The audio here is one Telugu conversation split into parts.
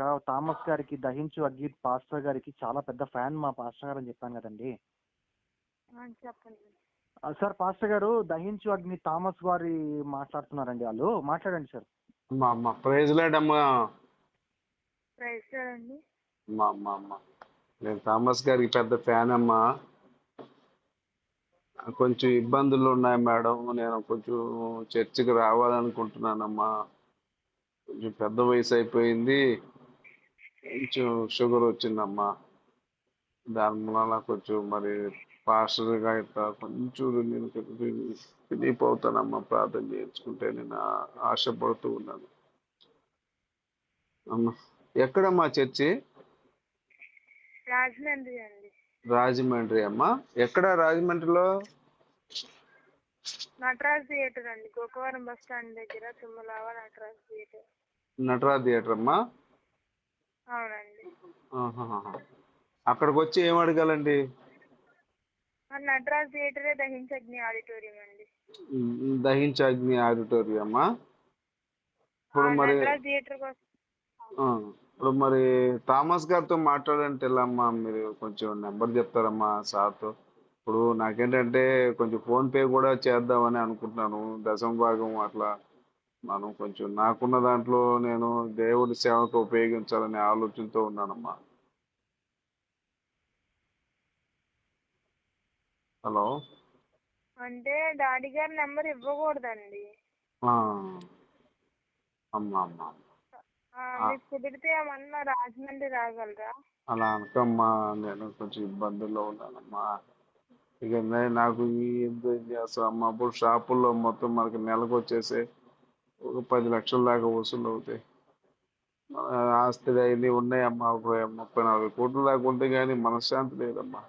ఇందాక థామస్ గారికి దహించు అగ్గి పాస్టర్ గారికి చాలా పెద్ద ఫ్యాన్ మా పాస్టర్ గారు అని చెప్పాను కదండి. చెప్పండి. సార్ పాస్టర్ గారు దహించు అగ్ని థామస్ గారి మాట్లాడుతున్నారండి వాళ్ళు. మాట్లాడండి సార్. అమ్మా అమ్మ. ప్రైజ్ లేడమ్మా అమ్మా అమ్మ నేను థామస్ గారికి పెద్ద ఫ్యాన్ అమ్మా. కొంచెం ఇబ్బందులు ఉన్నాయి మేడం. నేను కొంచెం చర్చికి రావాలనుకుంటున్నానమ్మా. కొంచెం పెద్ద వయసు అయిపోయింది. కొంచెం షుగర్ వచ్చిందమ్మా. దాని వల్ల కొంచెం మరి పాస్టర్గా ఇట్లా కొంచెం నేను రిలీఫ్ అవుతానమ్మా ప్రార్థన చేయించుకుంటే నేను ఆశపడుతూ ఉన్నాను. అమ్మా ఎక్కడమ్మా చర్చి? రాజమండ్రి అండి. రాజమండ్రి అమ్మా. ఎక్కడ రాజమండ్రిలో? నటరాజ్ థియేటర్ అండి. గోకవరం బస్ స్టాండ్ దగ్గర తుమ్మలావ నటరాజ్ థియేటర్. నటరాజ్ థియేటర్ అమ్మా. అవునండి. అక్కడికి వచ్చి ఏం అడగాలండి? నటరాజ్ థియేటరే దహించగ్ని ఆడిటోరియం అండి. దహించాగ్ని ఆడిటోరియం అమ్మా ఆ, ఇప్పుడు మరి ఇప్పుడు మరి థామస్ గారితో మాట్లాడంటే ఎలా అమ్మా మీరు కొంచెం నెంబర్ చెప్తారమ్మా సార్తో. ఇప్పుడు నాకేంటంటే కొంచెం ఫోన్ పే కూడా చేద్దామని అనుకుంటున్నాను దశమ భాగం అట్లా. మనం కొంచెం నాకున్న దాంట్లో నేను దేవుడి సేవకు ఉపయోగించాలనే ఆలోచనతో ఉన్నానమ్మా. హలో? అంటే డాడీ గారి నెంబర్ ఇవ్వకూడదండి. అమ్మా అమ్మా కుదిరితే ఏమన్నా రాజమండ్రి రాగలరా? అలా అనకమ్మా నేను కొంచెం ఇబ్బందుల్లో ఉన్నానమ్మా. ఇక నాకు ఈ అమ్మా అప్పుడు షాపుల్లో మొత్తం మనకి నెలకు వచ్చేసి ఒక పది లక్షల దాకా వసూలు అవుతాయి ఆస్తులు అవన్నీ ఉన్నాయమ్మా ఒక ముప్పై నలభై కోట్లు దాకా ఉంటే కానీ మనశ్శాంతి లేదమ్మా.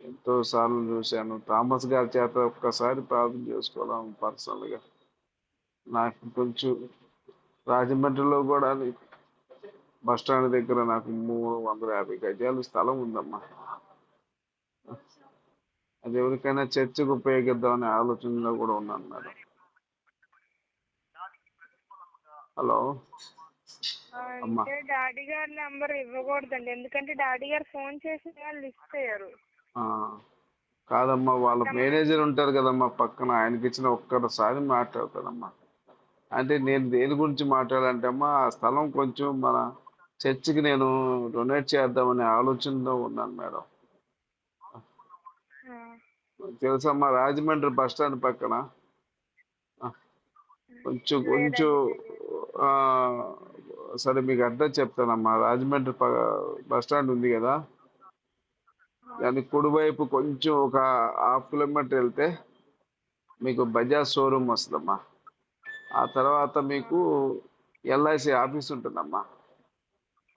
ఎంతో సార్లు చూశాను. థామస్ గారి చేత ఒక్కసారి ప్రార్థన చేసుకోవాలి పర్సనల్గా. నాకు కొంచెం రాజమండ్రిలో కూడా బస్ స్టాండ్ దగ్గర నాకు మూడు వందల యాభై గజాలు స్థలం ఉందమ్మా. అది ఎవరికైనా చర్చకు ఉపయోగిద్దామనే ఆలోచనలో కూడా ఉన్నాను మేడం. హలో. అంటే డాడీ గారి నెంబర్ ఇవ్వకూడదండి. ఎందుకంటే డాడీ గారు ఫోన్ చేసి వాళ్ళు లిస్ట్ అయ్యారు ఆ, కాదమ్మా వాళ్ళ మేనేజర్ ఉంటారు కదమ్మా పక్కన. ఆయనకి ఇచ్చిన ఒక్కసారి మాట్లాడతానమ్మా అంటే నేను దేని గురించి మాట్లాడాలంటే అమ్మా ఆ స్థలం కొంచెం మన చర్చికి నేను డొనేట్ చేద్దామనే ఆలోచనలో ఉన్నాను మేడం. తెలుసమ్మా రాజమండ్రి బస్ స్టాండ్ పక్కన. కొంచెం కొంచెం సరే మీకు అడ్రస్ చెప్తానమ్మా. రాజమండ్రి ప- బస్ స్టాండ్ ఉంది కదా? దాని కుడివైపు కొంచెం ఒక హాఫ్ కిలోమీటర్ వెళ్తే మీకు బజాజ్ షోరూమ్ వస్తుందమ్మా. ఆ తర్వాత మీకు ఎల్ఐసి ఆఫీస్ ఉంటుందమ్మా.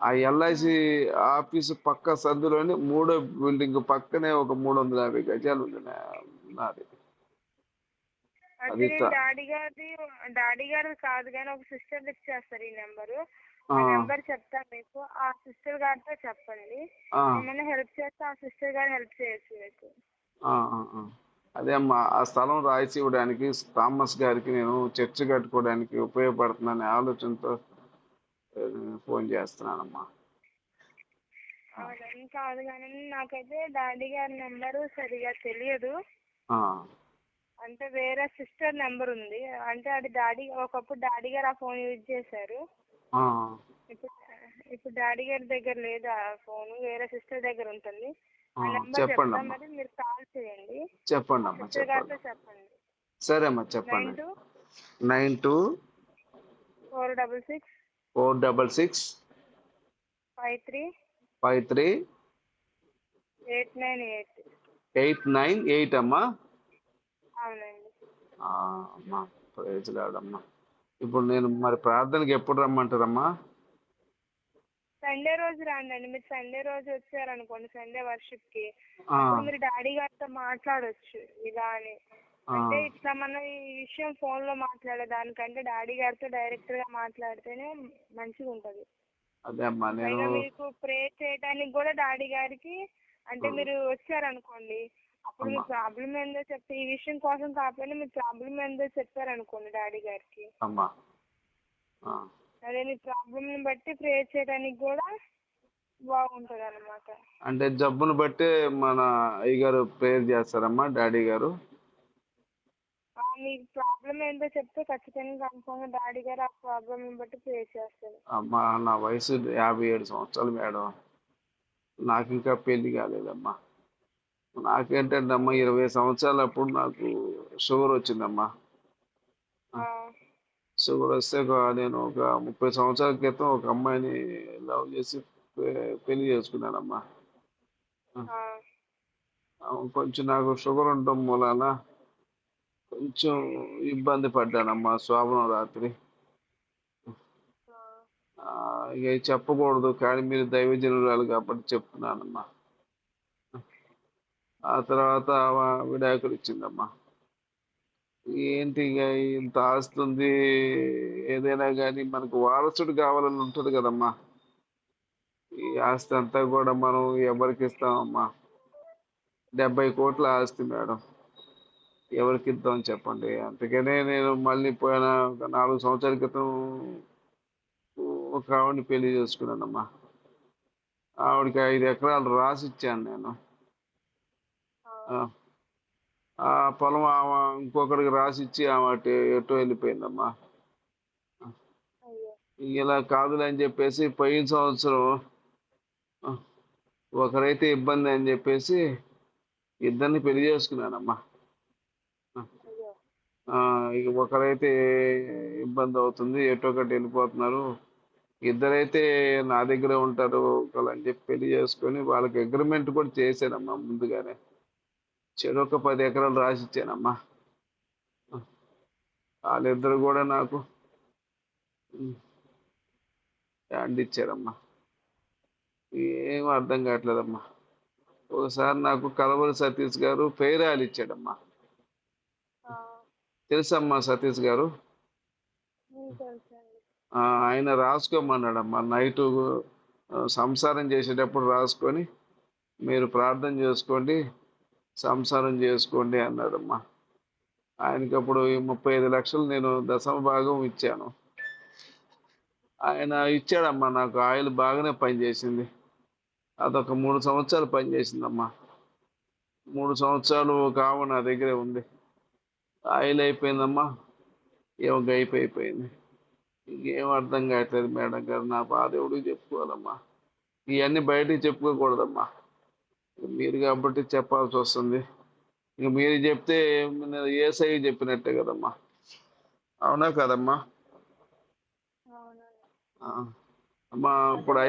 ఆ ఎల్ఐసి ఆఫీస్ పక్క సందులోని మూడో బిల్డింగ్ పక్కనే ఒక మూడు వందల యాభై గజాలు ఉంది నాది. అది డాడీ గారిది డాడీ గారిది కాదు కానీ ఒక సిస్టర్ ఇచ్చేస్తారు ఈ నెంబరు. ఆ, నెంబర్ చెప్తా మీకు. ఆ సిస్టర్ గారితో చెప్పండి. ఏమైనా హెల్ప్ చేస్తే ఆ సిస్టర్ గారు హెల్ప్ చేయొచ్చు మీకు. అదే అమ్మా ఆ స్థలం రాయిసి ఇవ్వడానికి థామస్ గారికి నేను చర్చ్ కట్టుకోవడానికి ఉపయోగపడుతుందనే ఆలోచనతో ఫోన్ చేస్తున్నానమ్మా. కాదు కానీ నాకైతే డాడీ గారి నెంబరు సరిగా తెలియదు. అంటే వేరే సిస్టర్ నెంబర్ ఉంది. అంటే అది డాడీ ఒకప్పుడు డాడీ గారు ఆ ఫోన్ యూజ్ చేశారు. ఇప్పుడు ఇప్పుడు డాడీ గారి దగ్గర లేదు ఆ ఫోన్ వేరే సిస్టర్ దగ్గర ఉంటుంది. ఆ, నెంబర్ చెప్పండి చెప్తా అమ్మా మరి మీరు కాల్ చేయండి. చెప్పండి అమ్మా సిస్టర్ గారితో చెప్పండి. సరే అమ్మా నైన్ చెప్పండి two nine two four double six four double six five three five three eight nine eight. Eight nine eight అమ్మా. అమ్మా ఇప్పుడు నేను మరి ప్రార్థనకి ఎప్పుడు రమ్మంటారమ్మా? సండే రోజు రాండి మీరు సండే రోజు వచ్చారనుకోండి సండే వర్షిప్కి మీరు డాడీ గారితో మాట్లాడొచ్చు ఇలా అని. అంటే ఇట్లా మనం ఈ విషయం ఫోన్లో మాట్లాడే దానికంటే డాడీ గారితో డైరెక్ట్గా మాట్లాడితేనే మంచిగా ఉంటది. అదే అమ్మా నేను మీకు ప్రే చేయడానికి కూడా డాడీ గారికి అంటే మీరు వచ్చారనుకోండి అప్పుడు మీ. ప్రాబ్లం ఏందో చెప్తే ఈ విషయం కోసం కాకపోయినా మీ ప్రాబ్లం ఏందో చెప్పారనుకోండి డాడీ గారికి. అమ్మా. అదే నీ ప్రాబ్లమ్ని బట్టి ప్రేయర్ చేయడానికి కూడా బాగుంటుంది అనమాట అంటే జబ్బును బట్టే మన అయ్యగారు ప్రేయర్ చేస్తారమ్మా డాడీ గారు? మీకు ప్రాబ్లం ఏంటో చెప్తే ఖచ్చితంగా కన్ఫర్మ్గా డాడీ గారు ఆ ప్రాబ్లమ్ని బట్టి ప్రేయర్ చేస్తారు. అమ్మా నా వయసు యాభై ఏడు సంవత్సరాలు మేడం. నాకు ఇంకా పెళ్ళి కాలేదమ్మా. నాకేంటంటే అమ్మా ఇరవై సంవత్సరాలు అప్పుడు నాకు షుగర్ వచ్చిందమ్మా. షుగర్ వస్తే నేను ఒక ముప్పై సంవత్సరాల క్రితం ఒక అమ్మాయిని లవ్ చేసి పెళ్ళి చేసుకున్నానమ్మా. కొంచెం నాకు షుగర్ ఉండటం మూలాన కొంచెం ఇబ్బంది పడ్డానమ్మా శోభనం రాత్రి. ఇక చెప్పకూడదు కానీ మీరు దైవజనురాలు కాబట్టి చెప్తున్నానమ్మా. ఆ తర్వాత విడాకులు ఇచ్చిందమ్మా ఏంటి ఇక ఇంత ఆస్తుంది? ఏదైనా కానీ మనకు వారసుడు కావాలని ఉంటుంది కదమ్మా. ఈ ఆస్తి అంతా కూడా మనం ఎవరికి ఇస్తామమ్మా? డెబ్బై కోట్ల ఆస్తి మేడం. ఎవరికి ఇద్దాం చెప్పండి? అందుకనే నేను మళ్ళీ పోయిన ఒక నాలుగు సంవత్సరాల క్రితం ఒక ఆవిడని పెళ్ళి చేసుకున్నానమ్మా. ఆవిడకి ఐదు ఎకరాలు రాసి ఇచ్చాను నేను. ఆ, పొలం ఆమె ఇంకొకరికి రాసి ఇచ్చి ఆమె అటు ఎటో వెళ్ళిపోయిందమ్మా. ఇలా కాదులే అని చెప్పేసి పోయిన సంవత్సరం ఒకరైతే ఇబ్బంది అని చెప్పేసి ఇద్దరిని పెళ్ళి చేసుకున్నానమ్మా. ఇక ఒకరైతే ఇబ్బంది అవుతుంది ఎటో ఒకటి వెళ్ళిపోతున్నారు. ఇద్దరైతే నా దగ్గరే ఉంటారు అని చెప్పి పెళ్ళి చేసుకొని వాళ్ళకి అగ్రిమెంట్ కూడా చేశానమ్మా ముందుగానే. చెరొక పది ఎకరాలు రాసి ఇచ్చానమ్మా వాళ్ళిద్దరు కూడా నాకు ల్యాండ్ ఇచ్చారమ్మా. ఏం అర్థం కావట్లేదమ్మా. ఒకసారి నాకు కలవరి సతీష్ గారు పేరాలు ఇచ్చాడమ్మా. తెలుసమ్మా సతీష్ గారు? ఆయన రాసుకోమన్నాడమ్మా. నైట్ సంసారం చేసేటప్పుడు రాసుకొని మీరు ప్రార్థన చేసుకోండి. సంసారం చేసుకోండి అన్నాడమ్మా ఆయనకి అప్పుడు ఈ ముప్పై ఐదు లక్షలు నేను దశమ భాగం ఇచ్చాను. ఆయన ఇచ్చాడమ్మా నాకు ఆయిల్ బాగానే పనిచేసింది. అదొక మూడు సంవత్సరాలు పనిచేసిందమ్మా. మూడు సంవత్సరాలు ఒక ఆవు నా దగ్గరే ఉంది. ఆయిల్ అయిపోయిందమ్మా ఏమో గైప్ అయిపోయింది. ఇంకేం అర్థం కావట్లేదు మేడం గారు నా బాధ ఎవడికి చెప్పుకోవాలమ్మా? ఇవన్నీ బయటికి చెప్పుకోకూడదమ్మా. మీరు కాబట్టి చెప్పాల్సి వస్తుంది. ఇంక మీరు చెప్తే ఏసఐ చెప్పినట్టే కదమ్మా. అవునా కదమ్మా. అమ్మా ఇప్పుడు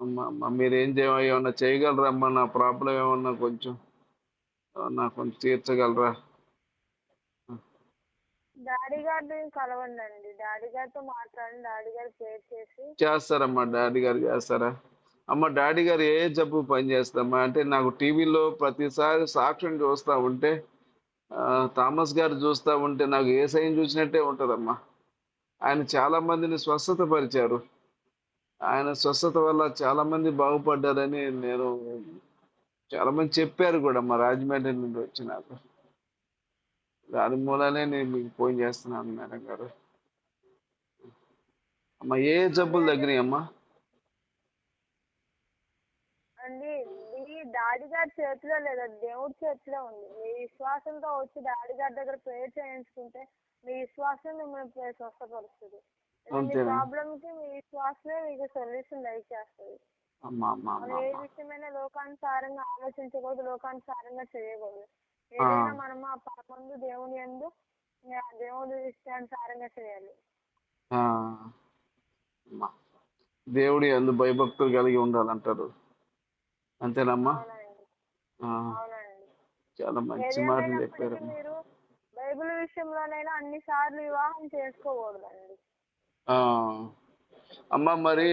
అమ్మా అమ్మా మీరు ఏం చేయ ఏమన్నా చేయగలరా నా ప్రాబ్లం ఏమన్నా కొంచెం ఏమన్నా కొంచెం తీర్చగలరా? డాడీ గారిని కలవండి డాడీ గారితో మాట్లాడండి. డాడీ గారు చేసి చేస్తారమ్మా. డాడీ గారు చేస్తారా? అమ్మ డాడీ గారు ఏ జబ్బు పని చేస్తామా? అంటే నాకు టీవీలో ప్రతిసారి సాక్ష్యం చూస్తూ ఉంటే థామస్ గారు చూస్తా ఉంటే నాకు ఏ సైన్ చూసినట్టే ఉంటుందమ్మా. ఆయన చాలామందిని స్వస్థత పరిచారు. ఆయన స్వస్థత వల్ల చాలామంది బాగుపడ్డారని నేను చాలామంది చెప్పారు కూడా మా రాజమండ్రి నుండి వచ్చినారు. దాని మూలనే నేను మీకు ఫోన్ చేస్తున్నాను మేడం గారు. అమ్మ ఏ జబ్బులు తగ్గినాయి అమ్మా అండి మీ డాడీ గారి చేతిలో లేదా దేవుడి చేతిలో ఉంది. మీ విశ్వాసంతో వచ్చి డాడీ గారి దగ్గర ప్రేయర్ చేయించుకుంటే మీ విశ్వాసం మిమ్మల్ని ప్రే- స్వస్థపరుస్తుంది. మీ అంతేనా? ప్రాబ్లమ్కి మీ విశ్వాసమే మీకు సొల్యూషన్ దయచేస్తుంది. మనం అమ్మా ఏ. విషయమైనా లోకానుసారంగా ఆలోచించకూడదు లోకానుసారంగా చేయకూడదు. ఏదైనా మనము ఆ పరమందు దేవుని యందు ఆ దేవుడి ఇష్టానుసారంగా చేయాలి. దేవుడి అందు భయభక్తులు కలిగి ఉండాలంటారు. అంతేనమ్మా? చాలా మంచి మాటలు చెప్పారమ్మా. మీరు బైబిల్ విషయంలోనైనా అన్ని సార్లు వివాహం చేసుకోకూడదండి. ఆ, అమ్మా మరి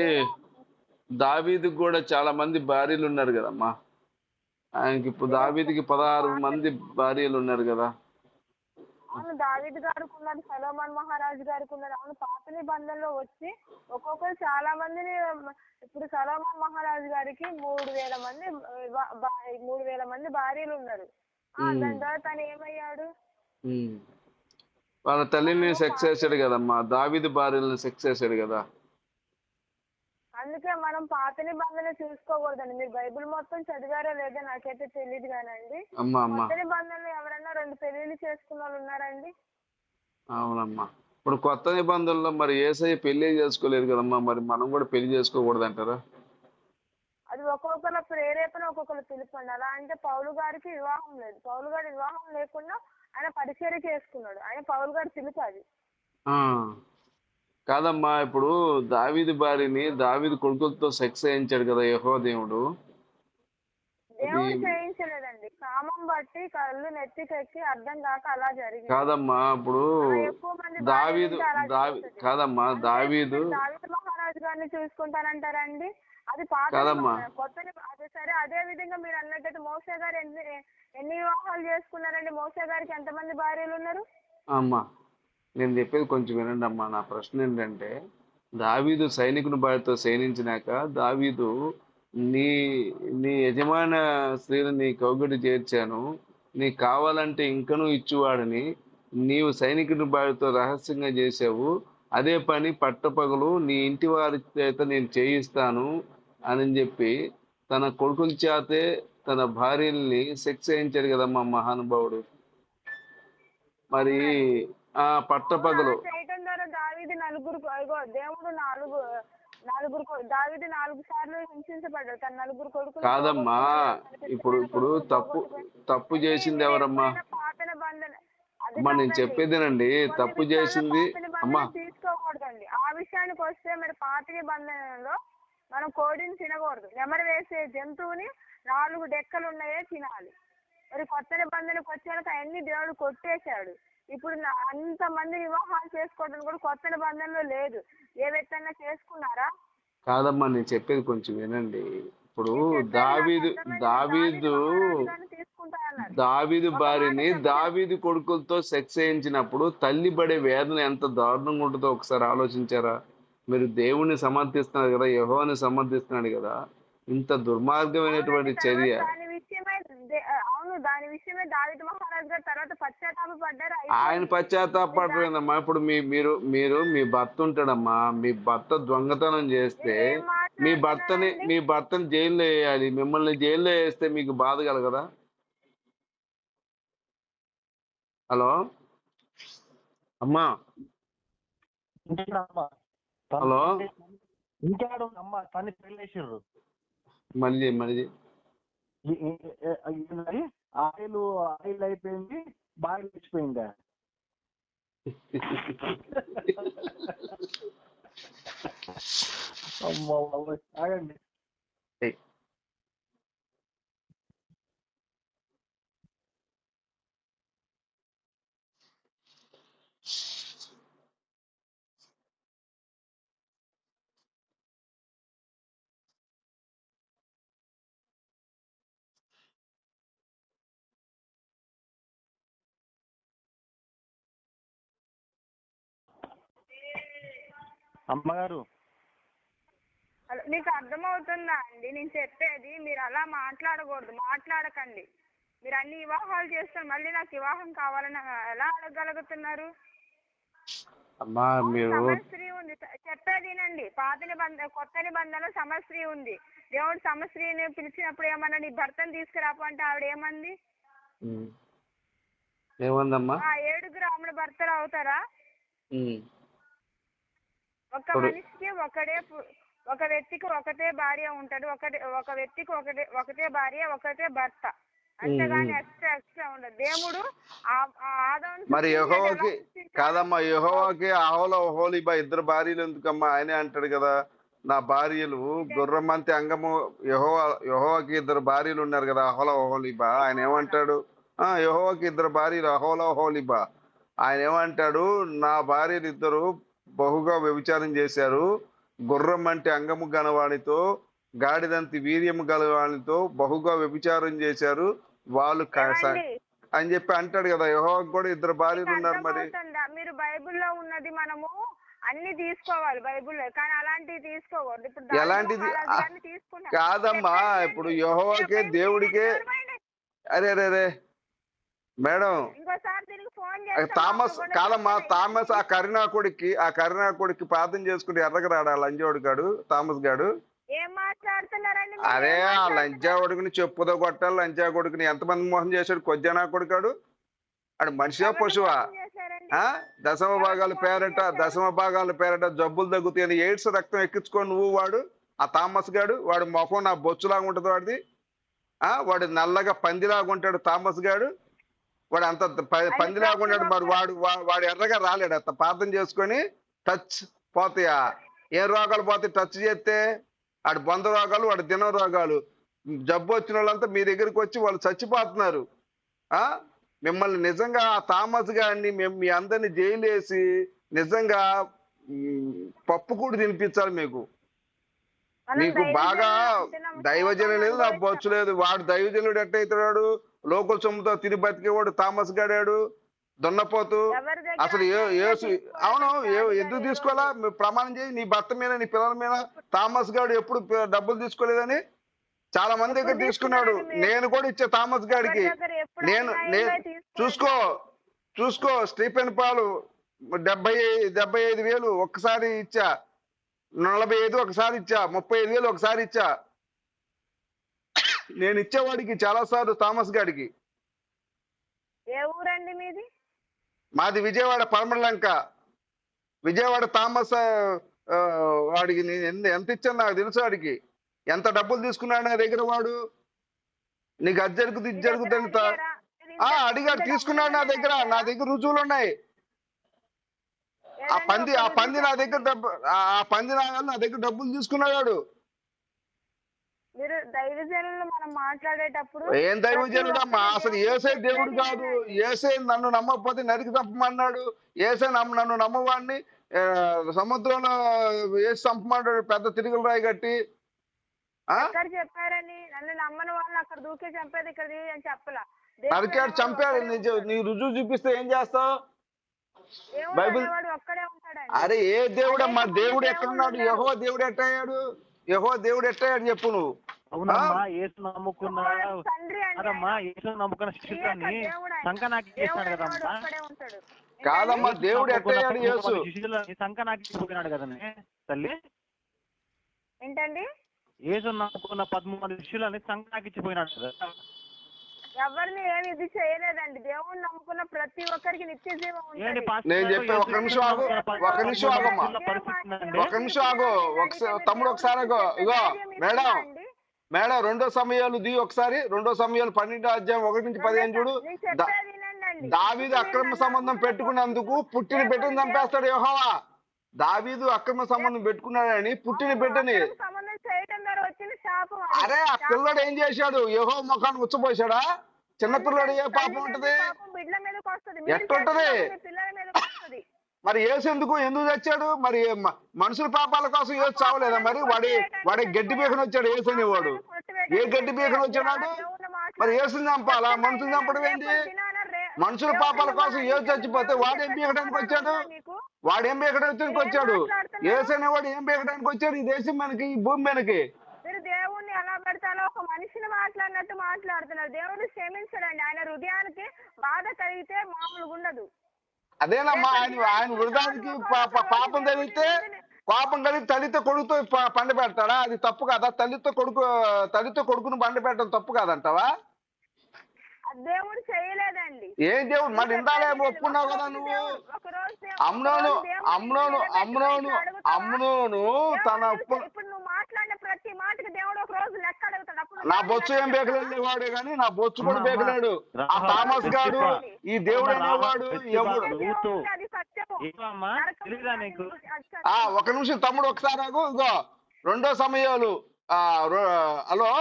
దావీదికి కూడా చాలా మంది భార్యలు ఉన్నారు కదమ్మా. ఆయనకి ఇప్పుడు దావీదికి పదహారు మంది భార్యలు ఉన్నారు కదా. అవును దావీద్ గారికి ఉన్నారు సలోమన్ మహారాజు గారికి ఉన్నారు అవును పాత నిబంధనలో వచ్చి ఒక్కొక్కరు చాలా మందిని ఇప్పుడు సలోమన్ మహారాజు గారికి మూడు వేల మంది మూడు వేల మంది భార్యలు ఉన్నారు. దాని తర్వాత తను ఏమయ్యాడు. వాళ్ళ తల్లిని సెక్స్ చేశాడు కదమ్మా. దావిది భార్యలను సెక్స్ చేశాడు కదా. అందుకే మనం పాత నిబంధన చూసుకోకూడదండి. మీరు బైబిల్ మొత్తం చదివారో లేదో నాకైతే తెలియదు కానండి. అమ్మా అమ్మా. కొత్త నిబంధనలు ఎవరైనా రెండు పెళ్ళిళ్ళు చేసుకున్న వాళ్ళు ఉన్నారండి? అవునమ్మా. ఇప్పుడు కొత్త నిబంధనలో మరి ఏసయ్య పెళ్ళి చేసుకోలేదు కదమ్మా. మరి మనం కూడా పెళ్ళి చేసుకోకూడదు అంటారా అది ఒక్కొక్కరి ప్రేరేపణ ఒక్కొక్కరు పిలుపండి. అలా అంటే పౌలు గారికి వివాహం లేదు. పౌలు గారి వివాహం లేకుండా ఆయన పరిచర్య చేసుకున్నాడు. ఆయన పౌలు గారి పిలుపు అది. కాదమ్మా ఇప్పుడు దావీదు భార్యని దావీదు కొడుకులతో సెక్స్ చేయించాడు కదా యహో దేవుడు దేవుడు చేయించలేదండి కామం బట్టి కళ్ళు నెత్తికెక్కి అర్థం కాక అలా జరిగింది కాదమ్మా ఇప్పుడు ఎక్కువ మంది దావీదు భార్యలు అలా దావి. కాదమ్మా దావీదు దావీదు మహారాజు గారిని చూసుకుంటారంటారండి అది పాత కాదమ్మా. నిబంధన. కొత్త నిబ- అదే సరే అదే విధంగా మీరు అన్నట్టయితే మోసే గారు ఎన్ని ఎన్ని వివాహాలు చేసుకున్నారండి మోసే గారికి ఎంతమంది భార్యలు ఉన్నారు అమ్మా నేను చెప్పేది కొంచెం వినండి అమ్మా నా ప్రశ్న ఏంటంటే దావీదు సైనికుని భార్యతో సైనించినాక దావీదు నీ నీ యజమాన స్త్రీని నీ కౌగిటి చేర్చాను. నీకు కావాలంటే ఇంకనూ ఇచ్చువాడని నీవు సైనికుని భార్యతో రహస్యంగా చేసావు అదే పని పట్టపగలు నీ ఇంటి వారి చేత నేను చేయిస్తాను అని చెప్పి తన కొడుకుల చేతే తన భార్యల్ని సెక్స్ చేయించాడు కదమ్మా మహానుభావుడు. మరి పట్టపగలు చేయటం ద్వారా దావీది నలుగురు దేవుడు నాలుగు నలుగురు దావీదు నాలుగు సార్లు హింసించబడ్డాడు. తన నలుగురు కాదమ్మా. ఇప్పుడు ఇప్పుడు తప్పు తప్పు చేసింది ఎవరమ్మా? పాత నిబంధన అది అమ్మా నేను. చెప్పేదేనండి. తప్పు చేసింది అమ్మా. తీసుకోకూడదండి. ఆ విషయానికి వస్తే మరి పాత నిబంధనలో మనం కోడిని తినకూడదు. నెమరు వేసే జంతువుని నాలుగు డెక్కలు ఉన్నాయే తినాలి. మరి కొత్త నిబంధనకు వచ్చాక అన్ని దేవుడు కొట్టేశాడు? ఇప్పుడు నా- అంతమంది వివాహాలు చేసుకోవడం కూడా కొత్త నిబంధనలో లేదు. ఏ చేసుకున్నారా? కాదమ్మా నేను చెప్పేది కొంచెం వినండి. ఇప్పుడు దావీదు దావీదు దావీదు భార్యని దావీదు కొడుకులతో సెక్స్ చేయించినప్పుడు తల్లి పడే వేదన ఎంత దారుణంగా ఉంటుందో ఒకసారి ఆలోచించారా? మీరు దేవుణ్ణి సమర్థిస్తున్నారు కదా యెహోవాని సమర్థిస్తున్నాడు కదా. ఇంత దుర్మార్గమైనటువంటి చర్య. దాని విషయమే దే- అవును దాని విషయమే దావిత మహారాజు గారు తర్వాత పశ్చాత్తాప పడ్డారు ఆయన పశ్చాత్తాపడలేదమ్మా ఇప్పుడు మీ మీరు మీరు మీ భర్త ఉంటాడమ్మా. మీ భర్త దొంగతనం చేస్తే మీ భర్తని మీ భర్తని జైల్లో వేయాలి. మిమ్మల్ని జైల్లో వేస్తే మీకు బాధ కలగదా? హలో? అమ్మా. హలో? మళ్ళీ మళ్ళీ ఆయిల్ ఆయిల్ అయిపోయింది బాయిల్ బాబోయ్. ఆగండి అమ్మగారు. మీకు అర్థమవుతుందా అండి? నేను చెప్పేది మీరు అలా మాట్లాడకూడదు మాట్లాడకండి. మీరు అన్ని వివాహాలు చేస్తారు మళ్ళీ నాకు వివాహం కావాలని ఎలా అడగగలుగుతున్నారు? అమ్మా మీరు సమస్త్రీ ఉంది. చెప్పేది వినండి. పాత నిబంధన కొత్త నిబంధనలో సమస్త్రీ ఉంది. దేవుడు సమస్త్రీని పిలిచినప్పుడు ఏమన్నా నీ భర్తను తీసుకురాపు అంటే ఆవిడ ఏమంది. ఏముందమ్మా? ఏడుగురు ఆమె భర్తలు అవుతారా. ఒక మనిషికి ఒకడే ఒక వ్యక్తికి ఒకటే భార్య ఉంటాడు ఒకటే ఒక వ్యక్తికి ఒకటే ఒకటే భార్య ఒకటే భర్త. అంతేగాని ఎక్స్ట్రా ఎక్స్ట్రా ఉండదు. దేవుడు మరి యెహోవాకి సృష్టించాడు? కాదమ్మా యెహోవాకి అహోలో హోలీబా ఇద్దరు భార్యలు ఎందుకమ్మా? ఆయనే అంటాడు కదా నా భార్యలు గుర్రమంతి అంగము యెహోవా యెహోవాకి ఇద్దరు భార్యలు ఉన్నారు కదా అహోల హోలీబా ఆయన ఏమంటాడు? ఆ యెహోవాకి ఇద్దరు భార్యలు అహోల హోలీబా ఆయన ఏమంటాడు? నా భార్యలు ఇద్దరు బహుగా వ్యభిచారం చేశారు గుర్రం అంటే అంగము గలవానితో గాడిదంతి వీర్యము గలవానితో బహుగా వ్యభిచారం చేశారు వాళ్ళు క- స- ఏమండి? అని చెప్పి అంటాడు కదా యెహోవాకి కూడా ఇద్దరు భార్యలు ఉన్నారు మరి? మీరు బైబిల్లో ఉన్నది మనము అన్ని తీసుకోవాలి బైబిల్లో కానీ అలాంటివి తీసుకోకూడదు ఇప్పుడు ఎలాంటిది? కాదమ్మా. ఇప్పుడు యెహోవాకే. దేవుడికే అరే అరే అరే మేడం థామస్ కాదమ్మా థామస్ ఆ కరుణా కొడుక్కి ఆ కరుణా కొడుక్కి ప్రార్థన చేసుకుని ఎర్రగ రాడా లంజోడు గాడు థామస్ గాడు? అరే ఆ? లంజా కొడుకుని చెప్పుదో కొట్టాలి లంజా కొడుకుని ఎంతమంది మోసం చేశాడు? కొజ్జనా కొడుకాడు? ఆడు మనిషిగా ఎవరిని పశువా? దశమ భాగాల పేరట దశమ భాగాల పేరట జబ్బులు తగ్గుతాయని ఎయిడ్స్ రక్తం ఎక్కించుకొని నువ్వు వాడు ఆ థామస్ గాడు వాడు ముఖం నా బొచ్చులాగా ఉంటుంది వాడిది. ఆ? వాడు నల్లగా పందిలాగా ఉంటాడు థామస్ గాడు. వాడు అంత ప- పందిలాగా ఉంటాడు మరి వాడు వాడు ఎర్రగా రాలేడు. అంత ప్రార్థన చేసుకొని టచ్ పోతాయా? ఏ రోగాలు పోతాయి? టచ్ చేస్తే వాడు బొంద రోగాలు వాడు దిన రోగాలు. జబ్బు వచ్చిన వాళ్ళంతా మీ దగ్గరికి వచ్చి వాళ్ళు చచ్చిపోతున్నారు. ఆ? మిమ్మల్ని నిజంగా ఆ థామస్ గారిని మేము మీ అందరిని జైలు వేసి నిజంగా పప్పు కూడా తినిపించాలి మీకు. మనం నీకు బాగా. దైవజనం లేదు నా బొచ్చు లేదు. వాడు దైవజనుడు ఎట్టయితున్నాడు? లోకల్ సొమ్ముతో తిని బతికేవాడు థామస్ గాడాడు దున్నపోతు. అసలు ఏ అన్యాయం యేసు తీసుకోవాలి అవును ఎందుకు తీసుకోవాలా? ప్రమాణం చేయి నీ భర్త మీద నీ పిల్లల మీద థామస్ గాడు ఎప్పుడు డబ్బులు తీసుకోలేదని చాలా మంది దగ్గర తీసుకున్నాడు? నేను కూడా ఇచ్చా థామస్ గాడికి. నేను. చూసుకో చూసుకో స్టీఫెన్ పాలు డెబ్బై డెబ్బై ఐదు వేలు ఒక్కసారి ఇచ్చా. నలభై ఐదు ఒకసారి ఇచ్చా ముప్పై ఐదు వేలు ఒకసారి ఇచ్చా. నేను ఇచ్చేవాడికి చాలా సార్లు థామస్ గాడికి. ఏ ఊరండి మీది? మాది విజయవాడ పరమలంక విజయవాడ థామస్ వాడికి నేను ఎంత- ఇచ్చాను నాకు తెలుసు వాడికి. ఎంత డబ్బులు తీసుకున్నాడు నా దగ్గర వాడు? నీకు అది జరుగుతుంది ఇది జరుగుతుంది అడిగాడు తీసుకున్నాడు నా దగ్గర. నా దగ్గర రుజువులు ఉన్నాయి. ఆ పంది ఆ పంది నా. దగ్గర డబ్బు ఆ పంది నా నా దగ్గర డబ్బులు తీసుకున్నాడు వాడు. మీరు దైవజనులు మనం మాట్లాడేటప్పుడు ఏం దైవజనుడమ్మా అసలు ఏసే దేవుడు కాదు. ఏసే నన్ను నమ్మకపోతే నరికి తప్పమన్నాడు ఏసే నమ్మ నన్ను నమ్మవాడిని. సముద్రంలో ఏసి చంపమన్నాడు. పెద్ద తిరుగులు రాయి కట్టి ఆ? ఎక్కడ చెప్పారని? నన్ను నమ్మని వాళ్ళు అక్కడ దూకే చంపేది ఇక్కడ అని చెప్పలా. నరికాడు చంపాడు నీ రుజువు చూపిస్తే ఏం చేస్తావు? బైబిల్- అరే ఏ దేవుడమ్మా? దేవుడు ఎక్కడున్నాడు? యహో దేవుడు ఎట్టయ్యాడు యహో దేవుడు ఎట్టయ్యాడు చెప్పు నువ్వు. అవునమ్మా యేసు నమ్ముకున్న అదమ్మా యేసు నమ్ముకున్న శిష్యులని. సంక నాకు కదమ్మా. కాదమ్మా? దేవుడు నమ్ముకున్న ఎట్టయ్యాడు యేసు. పదకొండు మంది శిష్యులని సంక నాకు ఇచ్చిపోయినాడు కదనే తల్లి. ఏంటండి? యేసు నమ్ముకున్న పదమూడు మంది శిష్యులని సంక నాకు ఇచ్చిపోయినాడు కదా. ఎవరిని ఏమి ఇది చేయలేదండి. దేవుణ్ణి నమ్ముకున్న ప్రతి ఒక్కరికి నిత్య జీవం ఏంటి ఉంటుంది. పాస్టర్ నేను గారు, చెప్పే యేసు ఒక నిమిషం ఆగు, ఒక నిమిషం ఆగమ్మా. ఒక నిమిషం ఆగు ఒకసారి తమ్ముడు ఒకసారి ఆగు. ఇగో మేడం? మేడం రెండో సమయాలు ది ఒకసారి. రెండో సమయాలు పన్నెండో అధ్యాయం ఒకటి నుంచి పదిహేను చూడు. దావీదు అక్రమ సంబంధం పెట్టుకున్నందుకు పుట్టిన బిడ్డను చంపేస్తాడు యెహోవా. దావీదు అక్రమ సంబంధం పెట్టుకున్నాడని పుట్టిన బిడ్డని. అరే ఆ పిల్లడు ఏం చేశాడు? యహో ముఖాన్ని ఉచ్చపోసాడా చిన్న పిల్లడు ఏ పాపం ఉంటది? ఎట్టుంటది? మరి ఏసెందుకు? ఎందుకు ఎందుకు చచ్చాడు మరి మనుషుల పాపాల కోసం ఏ చావలేదా మరి? వాడి వాడి గడ్డి పీకన వచ్చాడు ఏసు అనేవాడు ఏ గడ్డి పీకన వచ్చాడు మరి ఏసుని చంపాలా? మనుషులు చంపడం ఏంటి? మనుషుల పాపాల కోసం ఏ చచ్చిపోతే వాడు ఏం పీకడానికి వచ్చాడు? వాడు ఏం వచ్చానికి వచ్చాడు? ఏసు అనేవాడు ఏం పీకడానికి వచ్చాడు? ఈ దేశం మనకి ఈ భూమి మనకి. మీరు దేవుణ్ణి ఎలా పెడతారో ఒక మనిషిని మాట్లాడినట్టు మాట్లాడుతున్నారు. దేవుడు క్షమించడండి. ఆయన హృదయానికి బాధ కలిగితే మామూలుగా ఉండదు. అదేనమ్మా ఆయన ఆయన వృధానికి పాపం తగిలితే పాపం కలిగి తల్లితో కొడుకుతో పండ పెడతాడా? అది తప్పు కాదా? తల్లితో కొడుకు తల్లితో కొడుకును పండ పెట్టడం తప్పు కాదంటావా? దేవుడు చేయలేదండి. ఏం దేవుడు? మరి ఇందాలే ఒప్పుకున్నావు కదా నువ్వు? అమ్నోను అమ్నోను అమ్నోను? అమ్నోను తన దేవుడు అప్పు ఇప్పుడు నువ్వు మాట్లాడిన ప్రతి మాటకి దేవుడు ఒక రోజు లెక్క అడుగుతాడు. అప్పుడు నువ్వు నా బొచ్చు ఏం? బేకలేడు వాడే కానీ నా బొచ్చు కూడా బేకలేడు. ఆ థామస్ గాడు ఈ దేవుడు అనేవాడు ఎవడు. ఆ ఒక నిమిషం తమ్ముడు ఒకసారి ఇగో రెండో సమయాలు. హలో?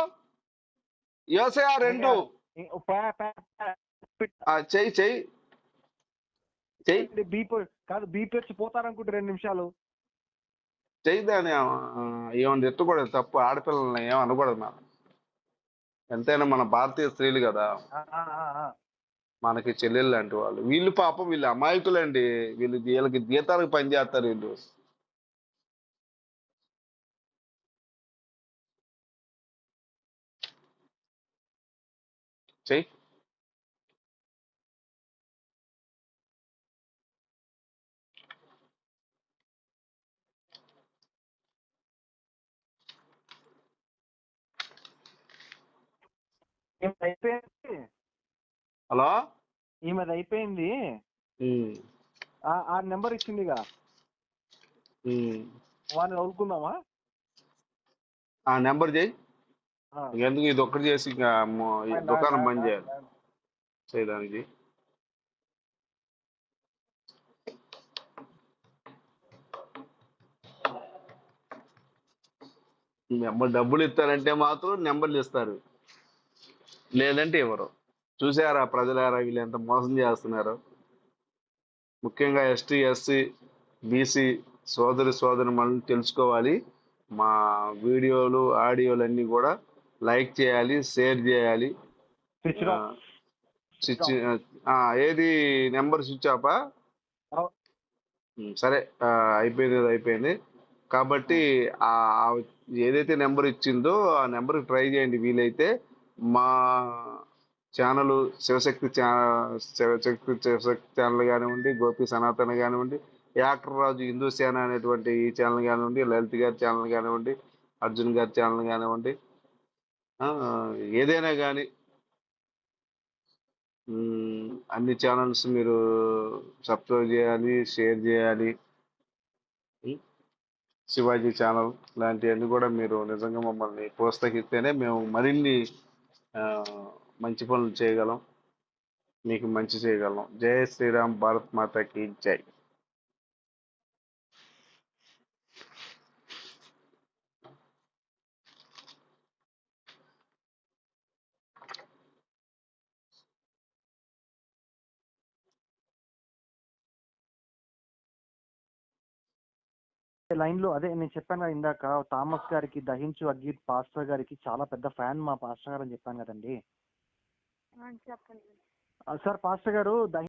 యోసయా రెండు. చెయ్యి చెయ్యి. చెయ్యి. బీప్ కాదు బీప్ వచ్చి పోతారనుకుంటే రెండు నిమిషాలు. చెయ్యి దాని ఏమని ఎత్తకూడదు తప్పు. ఆడపిల్లల్ని ఏం అనకూడదు మనం. ఎంతైనా మన భారతీయ స్త్రీలు కదా. మనకి చెల్లెళ్ళు లాంటి వాళ్ళు. వీళ్ళు పాపం వీళ్ళు అమాయకులండి. వీళ్ళు వీళ్ళకి జీతాలకు పని చేస్తారు వీళ్ళు. ¿Sí? అయిపోయింది? హలో? ఈమె అయిపోయింది? ఆ నెంబర్ ఇచ్చిందిగా. వాడిని అవుకుందామా ఆ నెంబర్ చేయి. ఎందుకు ఇది ఒక్కటి చేసి ఇంకా దుకాణం బంద్ చేయాలి? చేయడానికి. నెంబర్ డబ్బులు ఇస్తారంటే మాత్రం నెంబర్లు ఇస్తారు. లేదంటే ఇవ్వరు చూసారా ప్రజలారా వీళ్ళు ఎంత మోసం చేస్తున్నారు? ముఖ్యంగా ఎస్టీ ఎస్సీ బీసీ సోదరి సోదరి మనం తెలుసుకోవాలి. మా వీడియోలు ఆడియోలు అన్నీ కూడా లైక్ చేయాలి షేర్ చేయాలి. స్విచ్ ఏది నెంబర్ స్విచ్ ఉమ్, సరే అయిపోయింది అయిపోయింది. కాబట్టి ఏదైతే నెంబర్ ఇచ్చిందో ఆ నెంబర్ ట్రై చేయండి వీలైతే. మా ఛానల్ శివశక్తి శివశక్తి శివశక్తి ఛానల్ కానివ్వండి గోపి సనాతన కానివ్వండి యాక్టర్ రాజు హిందూ సేన అనేటువంటి ఈ ఛానల్ కానివ్వండి లలిత్ గారి ఛానల్ కానివ్వండి అర్జున్ గారి ఛానల్ కానివ్వండి ఏదైనా కానీ అన్ని ఛానల్స్ మీరు సబ్స్క్రైబ్ చేయాలి షేర్ చేయాలి. శివాజీ ఛానల్ లాంటివన్నీ కూడా మీరు నిజంగా మమ్మల్ని ప్రోత్సహిస్తేనే మేము మరిన్ని మంచి పనులు చేయగలం. మీకు మంచి చేయగలం. జై శ్రీరామ్ భారత్ మాతకి జై. లైన్లో అదే నేను చెప్పాను కదా ఇందాక థామస్ గారికి దహించు అగ్గి పాస్టర్ గారికి చాలా పెద్ద ఫ్యాన్ మా పాస్టర్ గారు అని చెప్పాను కదండి. చెప్పండి. సార్ పాస్టర్ గారు